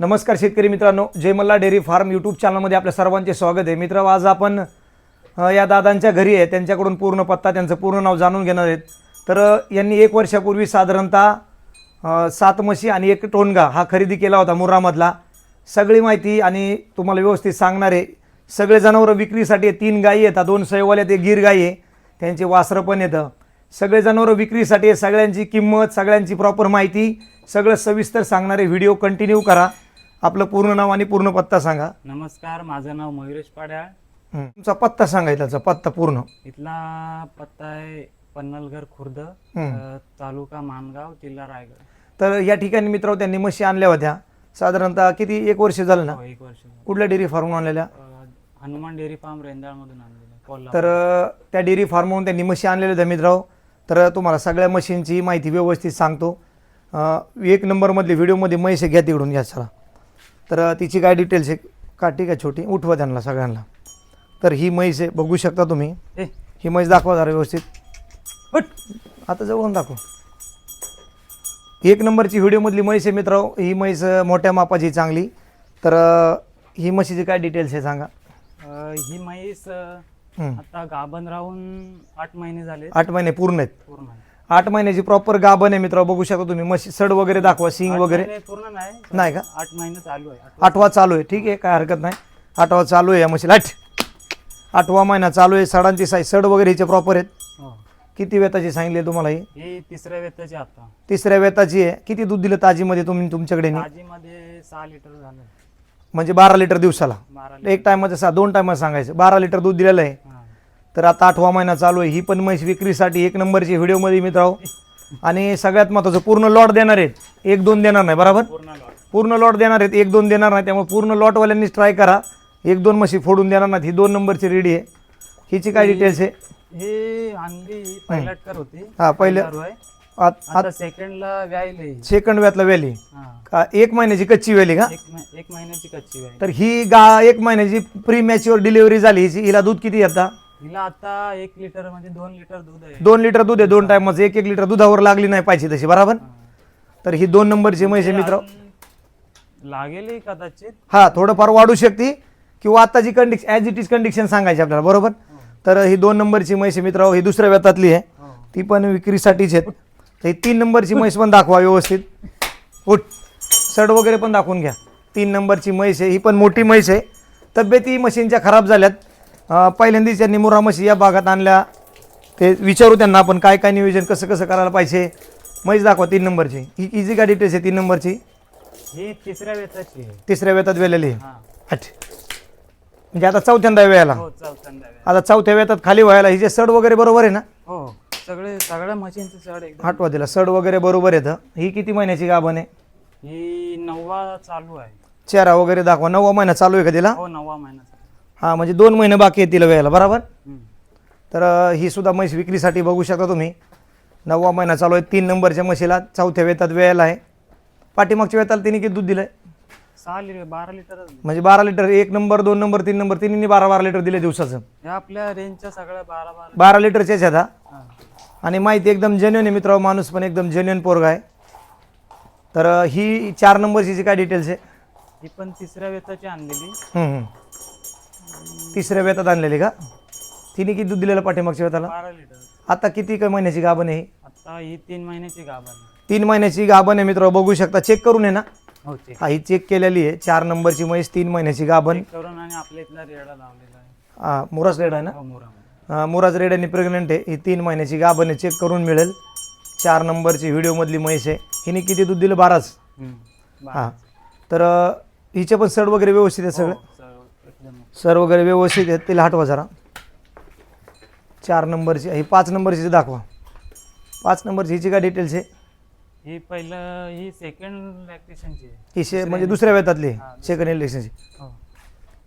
नमस्कार शेतकरी मित्रांनो जयमल्ला डेअरी फार्म यूट्यूब चॅनलमध्ये आपल्या सर्वांचे स्वागत आहे. मित्र आज आपण या दादांच्या घरी आहे. त्यांच्याकडून पूर्ण पत्ता त्यांचं पूर्ण नाव जाणून घेणार आहेत. तर यांनी एक वर्षापूर्वी साधारणतः सात म्हशी आणि एक टोनगा हा खरेदी केला होता मुर्रामधला सगळी माहिती आणि तुम्हाला व्यवस्थित सांगणार आहे. सगळे जनावरं विक्रीसाठी तीन गायी येतात दोन सैवाल्यात एक गीर गाई आहे. त्यांचे वासरं पण येतं सगळे जनावरं विक्रीसाठी सगळ्यांची किंमत सगळ्यांची प्रॉपर माहिती सगळं सविस्तर सांगणारे व्हिडिओ कंटिन्यू करा. आपलं पूर्ण नाव आणि पूर्ण पत्ता सांगा. नमस्कार माझं नाव मयुरेश पाड्याळ हं. तुमचा पत्ता सांगा त्याचा पत्ता पूर्ण. इथला पत्ता आहे पन्नलघर खुर्द हं. अ, तालुका मानगाव जिल्हा रायगड. तर या ठिकाणी मित्र त्यांनी म्हशी आणल्या होत्या. साधारणतः किती एक वर्ष झालं ना? हो, एक वर्ष झालं. कुठल्या डेअरी फार्महून आणलेल्या? अ, हनुमान डेअरी फार्म रेंदाळमधून आणलेलं कोल्हापूर. तर अ, त्या डेअरी फार्महून त्यांनी म्हशी आणलेल्या होत्या मित्रांनो. तर तुम्हाला सगळ्या मशीनची माहिती व्यवस्थित सांगतो. अ, एक नंबरमधली व्हिडिओमध्ये म्हैस घ्या तिकडून घ्या चला. तर तिची काय डिटेल्स आहे? का ठीक आहे छोटी? उठवा त्यांना सगळ्यांना. तर ही म्हैस आहे बघू शकता तुम्ही. ए, ही म्हैस दाखवा जरा व्यवस्थित. बट आता जवळून दाखव. एक नंबरची व्हिडिओमधली म्हैस आहे मित्र ही म्हैस मोठ्या मापाची चांगली. तर ही म्हशीची काय डिटेल्स आहे सांगा. ही म्हैस. आता गाभण राहून आठ महिने झाले आठ महिने पूर्ण आहेत. पूर्ण आठ महिन्याची प्रॉपर गाभण आहे मित्र बघू शकता तुम्ही. म्हशी सड वगैरे दाखवा सिंग वगैरे. पूर्ण नाही. नाही का? आठ महिने चालू आहे. आठवा- आठवा चालू आहे. ठीक आहे काय हरकत नाही. आठवा चालू आहे या म्हशीला आठ. आठवा महिना चालू आहे. सडांची साईज सड वगैरे हिचे प्रॉपर आहेत. हो. किती वेताची सांगली आहे तुम्हाला ही? ही तिसऱ्या वेताची आता. तिसऱ्या वेताची आहे. किती दूध दिलं ताजीमध्ये तुम्ही तुमच्याकडे? नी? सहा लिटर झालं. म्हणजे बारा लिटर दिवसाला. बारा एक टायमाचं सहा दोन टायमात सांगायचं. बारा लिटर दूध दिलेलं आहे. तर आता आठवा महिना चालू आहे. ही पण म्हैस विक्रीसाठी एक नंबरची व्हिडिओमध्ये मित्र आणि सगळ्यात महत्त्वाचं पूर्ण लॉट देणार आहेत. एक दोन देणार नाही बरोबर? पूर्ण लॉट. देणार आहेत एक दोन देणार नाही. त्यामुळे पूर्ण लॉटवाल्यांनीच ट्राय करा. एक दोन म्हशी फोडून देणार नाहीत. ही दोन नंबरची रेडी आहे. हिची काय डिटेल्स आहे? हे अंडी पहिलाटकर होती. हा. आत- सेकंडला व्यायले सेकंड व्यातला वेली हा. का एक महिन्याची कच्ची वेली का? एक महिन्याची कच्ची तर ही गा एक महिन्याची प्री मॅच्युअर डिलिव्हरी झाली. हिची हिला दूध किती येतात हिला आता एक लिटर म्हणजे दोन लिटर दूध आहे. दोन लिटर दूध आहे दोन टायमाचं एक एक लिटर दुधावर लागली नाही पाहिजे तशी बरोबर? तर ही दोन नंबरची म्हैस आहे मित्र. लागेल कदाचित. हा थोडंफार वाढू शकते. किंवा आताची condition as it is condition सांगायची आपल्याला बरोबर? तर ही दोन नंबरची म्हैस मित्र. ही दुसऱ्या व्यतातली आहे. हो. ती पण विक्रीसाठीच आहेत. तर ही तीन नंबरची म्हैस पण दाखवा व्यवस्थित. उठ. सड वगैरे पण दाखवून घ्या. तीन नंबरची म्हैस आहे ही पण मोठी म्हैस आहे. तब्येती मशीनच्या खराब झाल्यात. पहिल्यांदाच त्यांनी मुरा म्हशी या भागात आणल्या. ते विचारू त्यांना आपण काय काय नियोजन कसं कसं करायला पाहिजे. म्हैस दाखवा तीन नंबरची. ही इझी का डिटेल्स आहे तीन नंबरची. ही तिसऱ्या वेताची आहे. तिसऱ्या वेतात वेलेली आहे. हा. आठ म्हणजे आता चौथ्यांदा वेळाला. हो चौथ्यांदा. आता चौथ्या वेतात खाली व्हायला हिचे सड वगैरे बरोबर आहे ना? हो सगळे सगळ्या मशीनचं चढ एकदम. आठवा दिला. सड वगैरे बरोबर येतं ही किती महिन्याची गाभण आहे? ही नववा चालू आहे. चेहरा वगैरे दाखवा. नववा महिना चालू आहे का तिला? हो नववा महिना हा म्हणजे दोन महिने बाकी आहेत तिला वेळेला बरोबर. तर ही सुद्धा म्हैस विक्रीसाठी बघू शकता तुम्ही. नववा महिना चालू आहे तीन नंबरच्या म्हशीला चौथ्या वेतात वेळेला आहे. पाठीमागच्या वेताला तिने किती दूध दिलंय? सहा लिटर बारा लिटर म्हणजे बारा लिटर एक नंबर दोन नंबर तीन नंबर तिन्ही बारा बारा लिटर दिले दिवसाचं. ह्या आपल्या रेंजच्या सगळ्या बारा बारा बारा लिटरच्याच आहेत हा? हा. आणि माहिती एकदम जेन्युन आहे मित्र माणूस पण एकदम जेन्युन पोरगा आहे. तर ही चार नंबरची जी काय डिटेल्स आहे? ही पण तिसऱ्या वेताची आणलेली. हम्म, हम्म. तिसऱ्या वेतात आणलेली का? तिने किती दूध दिलेलं पाठीमागच्या वेताला? बारा लिटर. आता किती काय महिन्याची गाभण आहे ही? आता ही तीन महिन्याची गाभण तीन महिन्याची गाभण आहे मित्र बघू शकता. चेक करून आहे ना. हो चेक हा ही चेक केलेली आहे. चार नंबरची म्हैस तीन महिन्याची गाभण. करून आणि आपल्या इथला रेडा लावलेला आहे. हा मुरास रेड आहे ना? हो मुरामध्ये. हा, मुराज रेड आणि प्रेग्नंट आहे. ही तीन महिन्याची गाभण आहे. चेक करून मिळेल. चार नंबरची व्हिडिओमधली म्हैस आहे. हिने किती दूध दिलं? बाराच. हम्म. हां. तर अं, हिचे पण सड वगैरे व्यवस्थित आहे सगळं? एकदम सर वगैरे व्यवस्थित आहेत तिला हटवा जरा. चार नंबरची ही पाच नंबरची दाखवा. पाच नंबरची हिची काय डिटेल्स आहे? ही पहिलं ही सेकंड लॅक्टेशनची आहे. ही शे म्हणजे दुसऱ्या वेतातली सेकंड इलेक्शनची हो.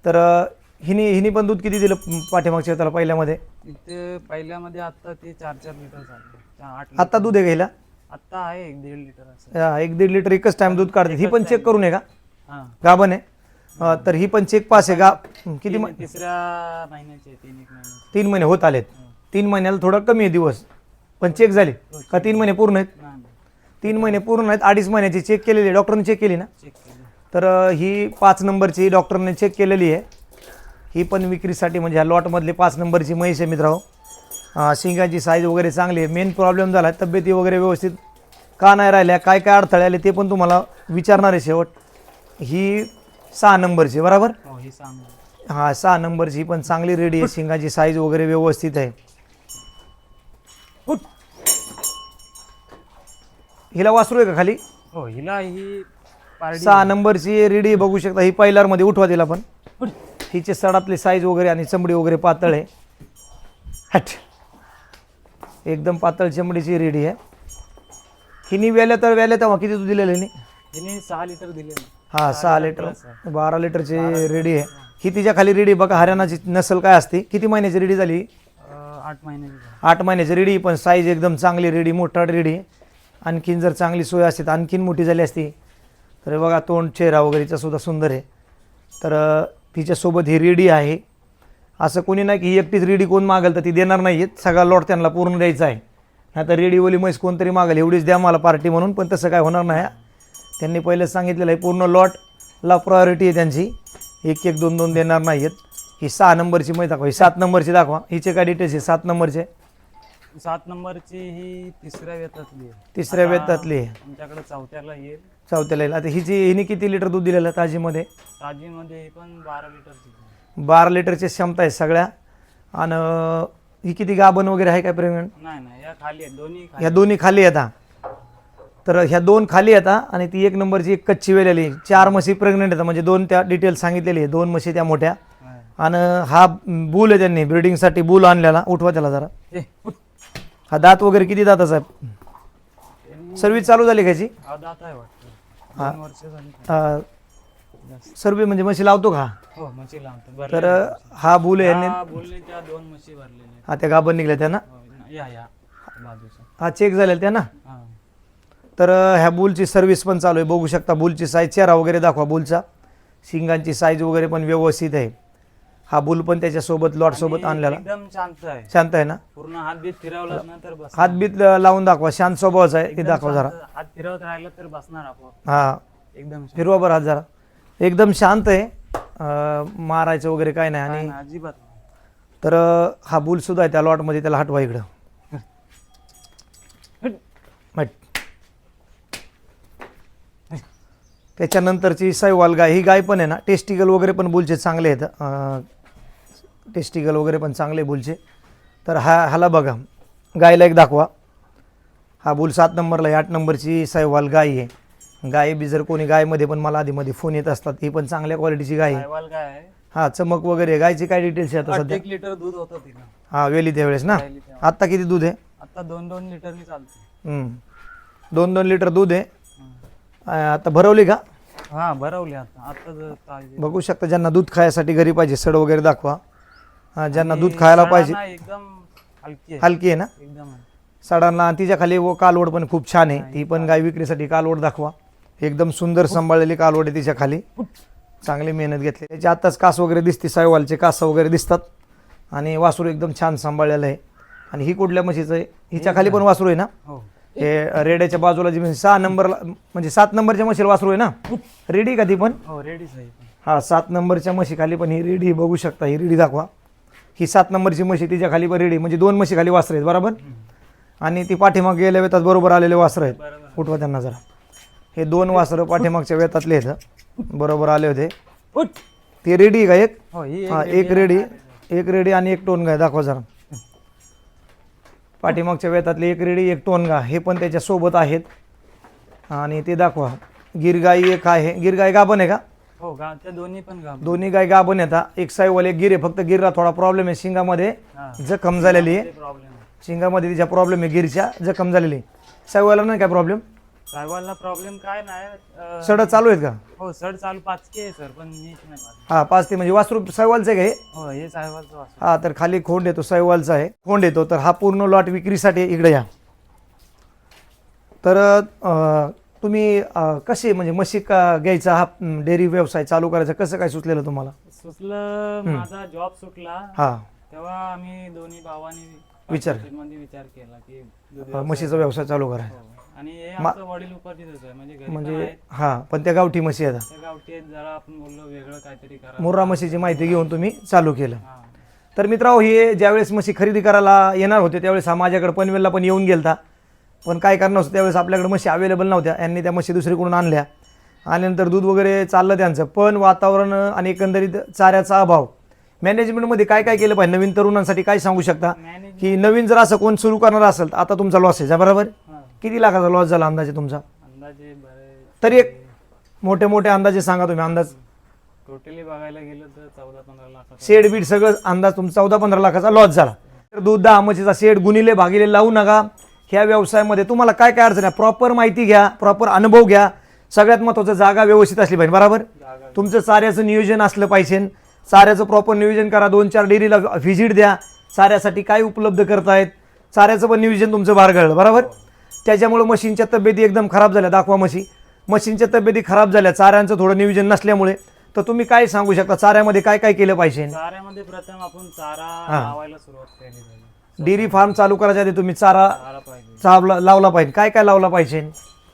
तर अं, हिने हिने पण दूध किती दिलं पाठीमागच्या वेताला पहिल्यामध्ये? इथे पहिल्यामध्ये आता ते चार चार लिटर झाले. आठ आत्ता दूध आहे का हिला? आता आहे एक दीड लिटर असं. एक दीड लिटर एकच टाइम दूध काढते. ही पण चेक करून आहे का? हां. गाभण आहे. अं, तर ही पण चेक पास आहे गा किती तीन- म- तिसऱ्या महिन्याची आहे, तीन एक महिन्याची तीन महिने होत आलेत. तीन महिन्याला थोडं कमी आहे दिवस. पण चेक झाले. का तीन महिने पूर्ण आहेत? नाही तीन महिने पूर्ण आहेत. अडीच महिन्याची चेक केलेली आहे. डॉक्टरने चेक केली ना? चेक केली. तर अ, ही पाच नंबरची डॉक्टरने चेक केलेली आहे. ही पण विक्रीसाठी म्हणजे ह्या लॉटमधली पाच नंबरची म्हैस आहे मित्रांनो. अ, शिंगाची साईज वगैरे चांगली आहे. मेन प्रॉब्लेम झाला. आहे तब्येती वगैरे व्यवस्थित का नाही राहिल्या काय काय अडथळे आले ते पण तुम्हाला विचारणार आहे शेवट. ही सहा नंबरची बरोबर? हो ही सांग हा सहा नंबरची पण चांगली रेडी आहे. शिंगाची साईज वगैरे व्यवस्थित आहे. हिला वासरू आहे का खाली? हो हिला ही पारडी सहा नंबरची रेडी बघू शकता. ही पहिल्यामध्ये उठवा तिला पण. हिचे सडातली साईज वगैरे आणि चमडी वगैरे पातळ आहे. हट. एकदम पातळ चमडीची रेडी आहे. हिनी व्याल्या तर व्याल्या तेव्हा किती दूध दिलेलं हिने? हिने सहा लिटर दिले. हा सहा लिटर बारा लिटरची रेडी आहे. ही तिच्या खाली रेडी बघा हरियाणाची नसल काय असते? किती महिन्याची रेडी झाली? आठ महिन्याची. आठ महिन्याची रेडी पण साईज एकदम चांगली रेडी मोठा रेडी आणखीन जर चांगली सोय असते तर आणखीन मोठी झाली असती. तर बघा तोंड चेहरा वगैरेचा सुद्धा सुंदर आहे. तर तिच्यासोबत ही रेडी आहे. असं कोणी नाही की ही एकटीच रेडी कोण मागेल तर ती देणार नाही. आहेत सगळा लॉट त्यांना पूर्ण द्यायचा आहे. नाही तर रेडीवाली म्हैस कोणतरी मागेल एवढीच द्या मला पार्टी म्हणून पण तसं काय होणार नाही. त्यांनी पहिलेच सांगितलेलं आहे पूर्ण लॉटला प्रायोरिटी आहे त्यांची. एक एक दोन दोन देणार नाही आहेत ही सहा नंबरची माहिती दाखवा. ही सात नंबरची दाखवा. हिचे काय डिटेल्स आहे? सात नंबरचे? सात नंबरची ही तिसऱ्या वेतातली आहे. तिसऱ्या वेतातली आहे. आमच्याकडे चौथ्याला येईल. चौथ्याला येईल. आता हिची हिने किती लिटर दूध दिलेलं ताजीमध्ये? ताजीमध्ये ही पण बारा लिटरची बारा लिटरची क्षमता आहे सगळ्या. आणि ही किती गाभण वगैरे आहे काय प्रेग्नंट नाही नाही या खाली आहेत. दोन्ही खाली ह्या दोन्ही खाली येतात तर ह्या दोन खाली येतात आणि ती एक नंबरची एक कच्ची वेलेली. चार म्हशी प्रेग्नंट येतात म्हणजे दोन त्या डिटेल्स सांगितलेली आहे. दोन म्हशी त्या मोठ्या. आणि हा बूल आहे त्यांनी ब्रिडिंगसाठी बूल आणलेला. उठवा त्याला जरा. हा. दात वगैरे किती आहे त्यांनी सर्विस चालू झाली का याची? हा दात आहे वाटतं. हा. दोन वर्ष झाली. अं, जास्त. सर्वे म्हणजे म्हशी लावतो का? हा? तर हा बूल आहे हा त्या गाभण निघल्या त्या ना? हो, ना- या या. बाजूचा. हा चेक झालेला त्या ना? हा. तर ह्या बुलची सर्व्हिस पण चालू आहे. बघू शकता बुलची साईज चेहरा वगैरे दाखवा बुलचा. शिंगांची साईज वगैरे पण व्यवस्थित आहे. हा बुल पण त्याच्यासोबत लॉटसोबत आणि आणलेला. एकदम शांत आहे. शांत आहे ना? पूर्ण हात बीत फिरवला ना तर बस हातबीत लावून दाखवा. शांत स्वभावाचा आहे. ते दाखवा जरा. हात फिरवत राहिलं तर बसणार आपोआप. हा. एकदम शांत. फिरवा बरं हात जरा. एकदम शांत आहे. मारायचं वगैरे काय नाही. आणि अजिबात. तर हा बुल सुद्धा आहे त्या लॉटमध्ये त्याला हटवा इकडं. त्याच्यानंतरची सैवाल गाय ही गाय पण आहे ना टेस्टिकल वगैरे पण बुलचे चांगले आहेत. टेस्टिकल वगैरे पण चांगले बुलचे. तर हा ह्याला बघा. गायला एक दाखवा. हा बुल सात नंबरला आहे आठ नंबरची सैवाल गाय आहे. गाय बी जर कोणी गायमध्ये पण मला आधीमध्ये फोन येत असतात ही पण चांगल्या क्वालिटीची गाय आहे. हा चमक वगैरे गायची काय डिटेल्स आहे आता सध्या? एक लिटर दूध होतं तिला. हा वेली त्यावेळेस ना. आत्ता किती दूध आहे? आता दोन दोन लिटरनी चालते हम्म. दोन दोन लिटर दूध आहे. आता भरवली का? हा भरवली आता. आता जर ताजी- बघू शकता ज्यांना दूध खायसाठी घरी पाहिजे सड वगैरे दाखवा. हा, ज्यांना आणि दूध खायला पाहिजे. एकदम हलकी आहे. हलकी आहे ना? एकदम. सडांना आणि तिच्या खाली व कालवड पण खूप छान आहे. ती पण गाय विक्रीसाठी कालवड दाखवा. एकदम सुंदर सांभाळलेली कालवड आहे तिच्या खाली. चांगली मेहनत घेतली. त्याची आत्ताच कास वगैरे दिसते सायवालचे कास वगैरे दिसतात. आणि वासरू एकदम छान सांभाळलेलं आहे. आणि ही कुठल्या म्हशीचं आहे? हिच्या खाली पण वासरू आहे ना? हो. हे रेड्याच्या बाजूला जी म्हशी सहा नंबरला म्हणजे सात नंबरच्या म्हशीला वासरू आहे ना? रेडी का ती पण? हो रेडीच आहे पण. हा सात नंबरच्या म्हशी खाली पण ही रेडी बघू शकता ही रेडी दाखवा. ही सात नंबरची म्हशी तिच्या खाली पण रेडी म्हणजे दोन म्हशी खाली वासरं आहेत बरोबर? आणि ती पाठीमाग गेल्या वेतात बरोबर आलेले वासरं आहेत. उठवा त्यांना जरा. हे दोन वासरं पाठीमागच्या वेतातले आहेत बरोबर आले होते. ते रेडी का एक? हो ही एक. रेडी एक रेडी आणि एक टोनगा आहे दाखवा जरा. पाठीमागच्या वेतातले एक रेडी एक टोनगा हे पण त्याच्या सोबत आहेत. आणि ते दाखवा. गिरगाई एक आहे. गिरगाई गाभण आहे का? हो गा त्या दोन्ही पण गा दोन्ही गाय गाभण येतात एक साईवाल एक गिर आहे. फक्त गिरला थोडा प्रॉब्लेम आहे. शिंगामध्ये जखम झालेली आहे. प्रॉब्लेम शिंगामध्ये तिच्या प्रॉब्लेम आहे. गिरच्या जखम झालेली आहे. साईवाला नाही काय प्रॉब्लेम सायवालला प्रॉब्लेम काय नाही सड चालू आहेत का? हो सड चालू पाचके आहे सर पण नीट नाही पाच हा पाच ते म्हणजे वासरू साईवालचं आहे का हे? हो हे सायवालचं वाचू हा तर खाली खोंड येतो साईवालचा आहे. खोंड येतो तर हा पूर्ण लॉट विक्रीसाठी. इकडे या. तर तुम्ही कसे म्हणजे म्हशी का घ्यायचा हा डेअरी व्यवसाय चालू करायचा कसं काय सुचलेलं तुम्हाला? सुचलं माझा जॉब सुटला. हा. तेव्हा आम्ही दोन्ही भावांनी विचार. विचार केला की म्हशीचा व्यवसाय चालू करायचा हो. आणि हे आमचं वडील उपार्जितच आहे. म्हणजे घरी पण म्हणजे आहेत. हां पण त्या गावठी म्हशी त्या गावठी आहेत जरा आपण बोललो वेगळं काहीतरी करा. मुर्रा म्हशीची माहिती घेऊन तुम्ही चालू केलं. हा. तर मित्रांनो हे ज्यावेळेस म्हशी खरेदी करायला येणार होते त्यावेळेस हा माझ्याकडे पनवेलला पण येऊन गेलता. पण काय करणार होतं त्यावेळेस आपल्याकडे म्हशी अवेलेबल नव्हत्या. यांनी त्या म्हशी दुसरीकडून आणल्या. आल्यानंतर दूध वगैरे चाललं त्यांचं. पण वातावरण आणि एकंदरीत चाऱ्याचा अभाव. मॅनेजमेंटमध्ये काय काय केलं पाहिजे? नवीन तरुणांसाठी काय सांगू शकता? मॅनेज की नवीन जर असं कोण सुरू करणार असेल तर आता तुमचा लॉस आहे. बरोबर. किती लाखाचा लॉस झाला अंदाजे तुमचा? अंदाजे बरे तरी एक मोठे मोठे अंदाजे सांगा तुम्ही अंदाज. टोटली बघायला गेलं तर चौदा पंधरा लाखाचा शेड बीड सगळं अंदाज तुमचा चौदा पंधरा लाखाचा लॉस झाला. तर दूध दहा म्हशीचा शेड गुणिले भागिले लावू नका. ह्या व्यवसायामध्ये तुम्हाला काय काय अडचण आहे? प्रॉपर माहिती घ्या प्रॉपर अनुभव घ्या. सगळ्यात महत्त्वाचं जागा व्यवस्थित असली पाहिजे बरोबर? तुमचं चाऱ्याचं नियोजन असलं पाहिजे. चाऱ्याचं प्रॉपर नियोजन करा दोन चार डेअरीला व्हिजिट द्या. चाऱ्यासाठी काय उपलब्ध करतायत? चाऱ्याचं पण नियोजन तुमचं बारगळलं बरोबर? त्याच्यामुळं मशीनच्या तब्येती एकदम खराब झाल्या. दाखवा म्हशी मशीनच्या तब्येती खराब झाल्या. चाऱ्यांचं थोडं नियोजन नसल्यामुळे. तर तुम्ही काय सांगू शकता? चाऱ्यामध्ये काय काय केलं पाहिजे? चाऱ्यामध्ये प्रथम आपण चारा. लावायला सुरुवात केली पाहिजे. डेअरी फार्म चालू करायच्या आधी तुम्ही चारा चारा पाहिजे. चावला लावला पाहिजे. काय काय लावला पाहिजे?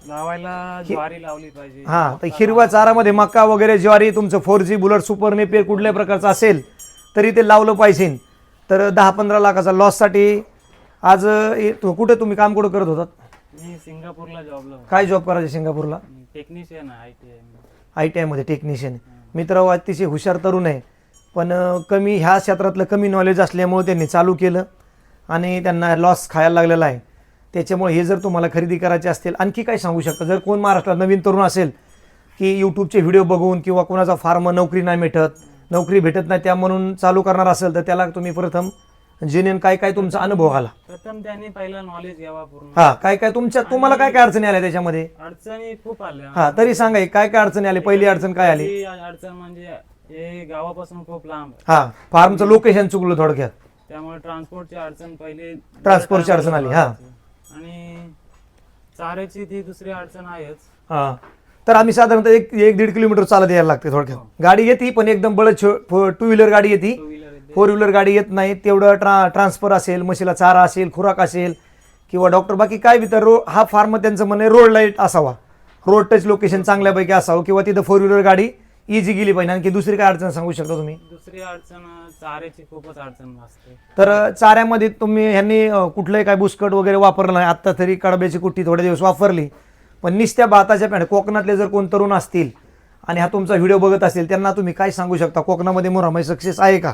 लावायला ज्वारी लावली पाहिजे. हां तर हिरव्या चारामध्ये मका वगैरे ज्वारी तुमचं four G bullet super Napier कुठल्याही प्रकारचं असेल तरी ते लावलं पाहिजे. तर दहा पंधरा लाखाचा लॉससाठी आज अं, हे- तो- कुठे तुम्ही काम कुठं करत होतात? मी सिंगापूरला जॉबला काय जॉब करायचे सिंगापूरला? टेक्निशियन आहे I T I I T आयमध्ये टेक्निशियन मित्र अतिशय हुशार तरुण आहे. पण अं, कमी ह्या क्षेत्रातलं कमी नॉलेज असल्यामुळे त्यांनी चालू केलं आणि त्यांना लॉस खायला लागलेला आहे. त्याच्यामुळे हे जर तुम्हाला खरेदी करायचे असतील आणखी काय सांगू शकता? जर कोण महाराष्ट्रात नवीन तरुण असेल की यूट्यूबचे व्हिडिओ बघून किंवा कोणाचा फार्म नोकरी नाही भेटत नोकरी भेटत नाही त्या म्हणून चालू करणार असेल तर त्याला तुम्ही प्रथम जेन्युन काय काय तुमचा अनुभव आला? प्रथम त्यांनी पहिला नॉलेज घ्यावा पूर्ण. हा काय काय तुमच्या तुम्हाला काय काय अडचणी आल्या त्याच्यामध्ये? अडचणी खूप आल्या. हा तरी सांगा एक काय काय अडचणी आली? पहिली अडचण काय आली? पहिली अडचण म्हणजे हे गावापासून खूप लांब. आहे. हा फार्मचं लोकेशन चुकलं थोडक्यात. त्यामुळे ट्रान्सपोर्टची अडचण पहिले ट्रान्सपोर्टची अडचण आली, हा. आणि चाऱ्याची ती दुसरी अडचण आहेच. हा. तर आम्ही साधारणतः एक एक दीड किलोमीटर चालत यायला लागते थोडक्यात. गाडी येते पण एकदम बळ टू व्हीलर गाडी येते. फोर व्हीलर गाडी येत नाही तेवढं ट्रा ट्रान्सफर असेल म्हशीला चारा असेल खुराक असेल किंवा डॉक्टर बाकी काय बी तर रो हा फार्म त्यांचं म्हणे रोड लाइट असावा. रोड टच लोकेशन चांगल्यापैकी असावं किंवा तिथं फोर व्हीलर गाडी इझी गेली पाहिजे. आणखी दुसरी काय अडचण सांगू शकता तुम्ही? दुसरी अडचण चाऱ्याची खूपच अडचण असते. तर चाऱ्यामध्ये तुम्ही ह्यांनी कुठलंही काय बुसकट वगैरे वापरलं नाही. आत्ता तरी कडब्याची कुट्टी थोडे दिवस वापरली. पण निस्त्या भाताच्या पॅन्ट कोकणातले जर कोण तरुण असतील आणि हा तुमचा व्हिडिओ बघत असतील त्यांना तुम्ही काय सांगू शकता? कोकणामध्ये मुरामाई सक्सेस आहे का?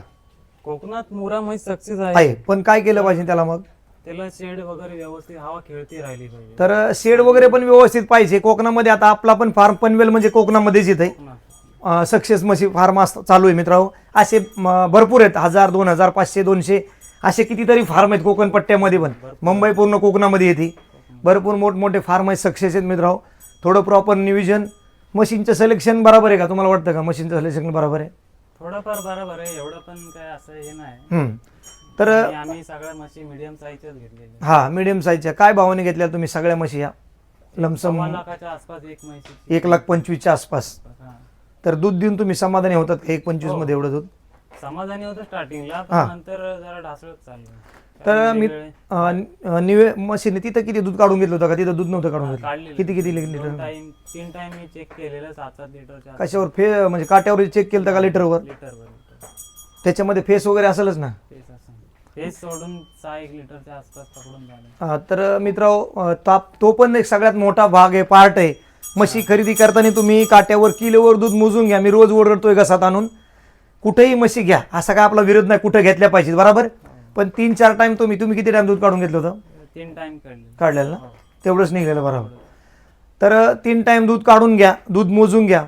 कोकणात मुरा म्हैस सक्सेस आहे. आहे पण काय केलं पाहिजे त्याला मग? त्याला शेड वगैरे व्यवस्थित हवा खेळती राहिली पाहिजे. तर शेड वगैरे पण व्यवस्थित पाहिजे. कोकणामध्ये आता आपला पण फार्म पनवेल म्हणजे कोकणामध्येच येत कोकणात. सक्सेस मशी फार्म अस चालू आहे मित्रांनो. असे म, भरपूर आहेत. हजार दोन हजार पाचशे दोनशे असे कितीतरी फार्म आहेत कोकण पट्ट्यामध्ये पण मुंबई पूर्ण कोकणामध्ये येते. भरपूर मोठमोठे फार्म आहेत सक्सेस आहेत मित्रांनो. थोडं प्रॉपर नियोजन. मशीनचं सिलेक्शन बरोबर आहे का? तुम्हाला वाटतं का मशीनचं सिलेक्शन बरोबर आहे? थोडंफार बरोबर आहे एवढं पण काय असं हे नाही. हम्म. तर आणि आम्ही सगळ्या म्हशी मिडियम घेतलेल्या हा मिडियम साईजच्या काय भावाने घेतल्या तुम्ही सगळ्या म्हशी या? लमसम सव्वा लाखाच्या आसपास एक म्हशीची. एक लाख पंचवीसच्या आसपास. हा. तर दूध देऊन तुम्ही समाधानी होतात का? एक पंचवीसमध्ये एवढं दूध? समाधानी होतं स्टार्टिंगला हा. नंतर जरा ढासळत चाललं. तर मी अं, निवे मशीन तिथं किती दूध काढून घेतलं होतं का? तिथं दूध नव्हतं काढून घेतलं. काढलेलं. किती किती दोन लिटर? टाइम तीन टाइम मी चेक केलेलं सात सात लिटरच्या कशावर? फे म्हणजे काट्यावर चेक केलं होतं का लिटरवर? लिटरवर लिटर त्याच्यामध्ये फेस वगैरे असेलच ना? तेच असं. तेच सोडून सहा एक लिटरच्या आसपास पकडून झालं. अं, तर मित्र ताप तो पण एक सगळ्यात मोठा भाग आहे पार्ट आहे. म्हशी खरेदी करताना तुम्ही काट्यावर किलोवर दूध मोजून घ्या. मी रोज ओरडतोय घसात आणून. कुठेही म्हशी घ्या. असा काय आपला विरोध नाही कुठं घेतल्या पाहिजे बरोबर? पण तीन चार टाइम तुम्ही तुम्ही किती टाइम दूध काढून घेतलं होतं? तीन टाइम काढले काढलेलं ना? तेवढंच निघलेलं बरोबर. तर तीन टाइम दूध काढून घ्या दूध मोजून घ्या.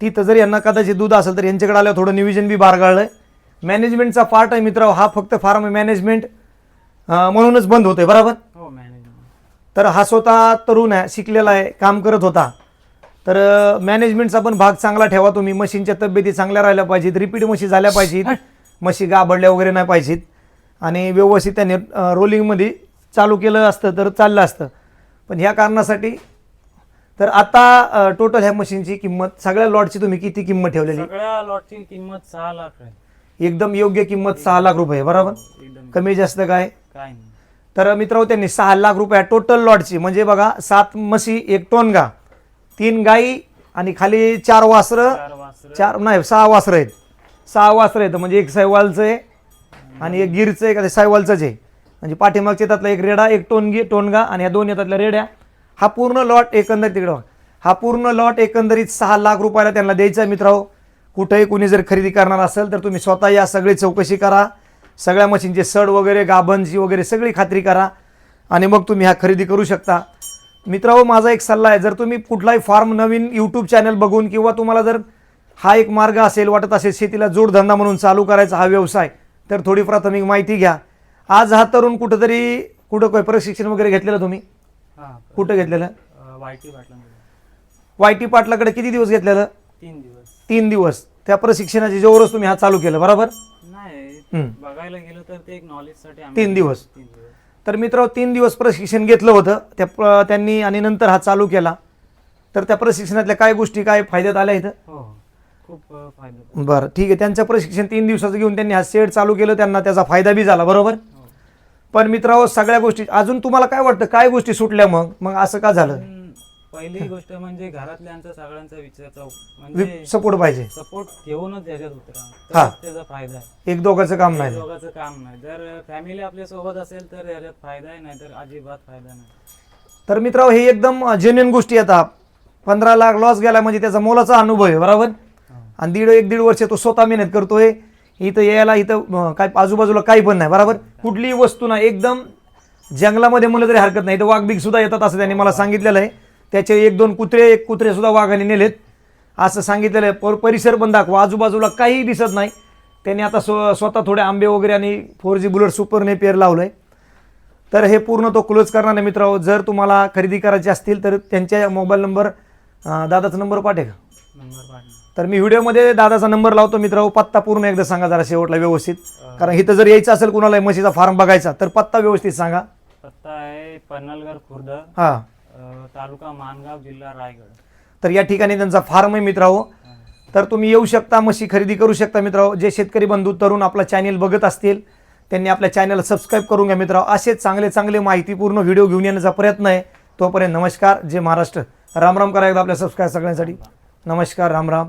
तिथं जर यांना कदाचित दूध असेल तर यांच्याकडे आल्यावर थोडं निविजन बी बारगाळलं आहे मॅनेजमेंटचा पार्ट आहे मित्र हा फक्त फार्म मॅनेजमेंट म्हणूनच बंद होतोय बरोबर? हो तर हा स्वतः तरुण आहे शिकलेला आहे काम करत होता. तर मॅनेजमेंटचा पण भाग चांगला ठेवा तुम्ही. मशीनच्या तब्येती चांगल्या राहिल्या पाहिजेत रिपीट मशी झाल्या पाहिजेत. मशी गाबडल्या वगैरे नाही पाहिजेत. आणि व्यवस्थित त्याने रोलिंगमध्ये चालू केलं असतं तर चाललं असतं. पण ह्या कारणासाठी तर आता टोटल ह्या मशीनची किंमत सगळ्या लॉटची तुम्ही किती किंमत ठेवलेली? सगळ्या लॉटची किंमत सहा लाख आहे. एकदम योग्य किंमत सहा लाख रुपये बरोबर? कमी जास्त काय? काय तर मित्र त्यांनी सहा लाख रुपया टोटल लॉटची म्हणजे बघा सात म्हशी एक टोनगा तीन गाई आणि खाली चार वासरं चार नाही सहा वासरं आहेत. सहा वासरं आहेत. म्हणजे एक सायवालचं आहे आणि एक गिरचं एक का ते सायवालचंच आहे म्हणजे पाठीमागच्या त्यातला एक रेडा एक टोनगी टोनगा आणि या दोन येतातल्या रेड्या. हा पूर्ण लॉट एकंदरीत तिकडं हा पूर्ण लॉट एकंदरीत सहा लाख रुपयाला त्यांना द्यायचा आहे मित्रांनो. कुठेही कुणी जर खरेदी करणार असेल तर तुम्ही स्वतः या सगळी चौकशी करा. सगळ्या मशीनचे सड वगैरे गाभणची वगैरे सगळी खात्री करा. आणि मग तुम्ही हा खरेदी करू शकता. मित्रांनो माझा एक सल्ला आहे जर तुम्ही कुठलाही फार्म नवीन यूट्यूब चॅनल बघून किंवा तुम्हाला जर हा एक मार्ग असेल वाटत असेल शेतीला जोडधंदा म्हणून चालू करायचा हा व्यवसाय तर थोडी प्राथमिक माहिती घ्या. आज हा तरुण कुठंतरी कुठं काय प्रशिक्षण वगैरे घेतलेलं तुम्ही? कुठं घेतलेलं? वाय टी पाटलाकडे. किती दिवस घेतलेलं? तीन दिवस. तीन दिवस. त्या प्रशिक्षणाच्या जोरच तुम्ही हा चालू केलं बरोबर. बघायला गेलं तर ते एक नॉलेजसाठी आम्ही तीन दिवस. तर मित्र तीन दिवस प्रशिक्षण घेतलं होतं. त्या त्यांनी आणि नंतर हा चालू केला. तर त्या प्रशिक्षणातल्या काय गोष्टी काय फायद्यात आल्या इथं? हो. खूप फायदा बरं ठीक आहे. त्यांचं प्रशिक्षण तीन दिवसाचं घेऊन त्यांनी हा सेट चालू केलं. त्यांना त्याचा फायदा बी झाला बरोबर? हो. पण मित्रांनो सगळ्या गोष्टी अजून तुम्हाला काय वाटतं? काय गोष्टी सुटल्या मग? मग असं का झालं? पहिली गोष्ट म्हणजे घरातल्यांचा सगळ्यांचा विचार चौ- म्हणजे सपोर्ट पाहिजे. सपोर्ट घेऊनच त्याच्यात उतरा. हा. त्याचा फायदा आहे. एक दोघांचं काम नाही. दोघांचं काम नाही. जर फॅमिली आपल्यासोबत असेल तर याच्यात फायदा आहे नाही तर अजिबात फायदा नाही. तर मित्रांनो हे एकदम जेन्युन गोष्टी येतात पंधरा लाख लॉस गेला म्हणजे त्याचा मोलाचा अनुभव आहे बरोबर? आणि दीड एक दीड वर्ष तो स्वतः मेहनत करतोय. इथं यायला इथं काय आजूबाजूला काही पण नाही बरोबर? कुठलीही वस्तू नाही. एकदम जंगलामध्ये म्हणलं तरी हरकत नाही. इथं वाघ सुद्धा येतात असं त्यांनी मला सांगितलेलं आहे. त्याचे एक दोन कुत्रे एक कुत्रे सुद्धा वाघाने नेलेत. असं सांगितलेलं आहे. पर परिसर पण दाखवा. आजूबाजूला काहीही दिसत नाही. त्यांनी आता स्व स्वतः थोडे आंबे वगैरे आणि फोर जी बुलेट सुपरने पेर लावलं आहे तर हे पूर्ण तो क्लोज करणार आहे मित्रांनो. जर तुम्हाला खरेदी करायची असतील तर त्यांच्या मोबाईल नंबर दादाचा नंबर पाठे का तर मी व्हिडिओमध्ये दादाचा नंबर लावतो मित्रांनो पत्ता पूर्ण एकदा सांगा जरा शेवटला व्यवस्थित. कारण इथं जर यायचं असेल कुणाला म्हशीचा फार्म बघायचा तर पत्ता व्यवस्थित सांगा. पत्ता आहे पन्हालगर खुर्द हां. तालुका मानगाव जिल्हा रायगड. तर या ठिकाणी त्यांचा फार्म आहे मित्रांनो तर तुम्ही येऊ शकता म्हशी खरेदी करू शकता मित्रांनो जे शेतकरी बंधू तरुण आपला चॅनेल बघत असतील त्यांनी आपल्या चॅनलला सबस्क्राईब करून घ्या मित्रांनो असेच चांगले चांगले माहितीपूर्ण व्हिडिओ घेऊन येण्याचा प्रयत्न आहे. तोपर्यंत नमस्कार जय महाराष्ट्र. राम राम करा एकदा आपल्या सबस्क्राईब सगळ्यांसाठी. नमस्कार राम राम.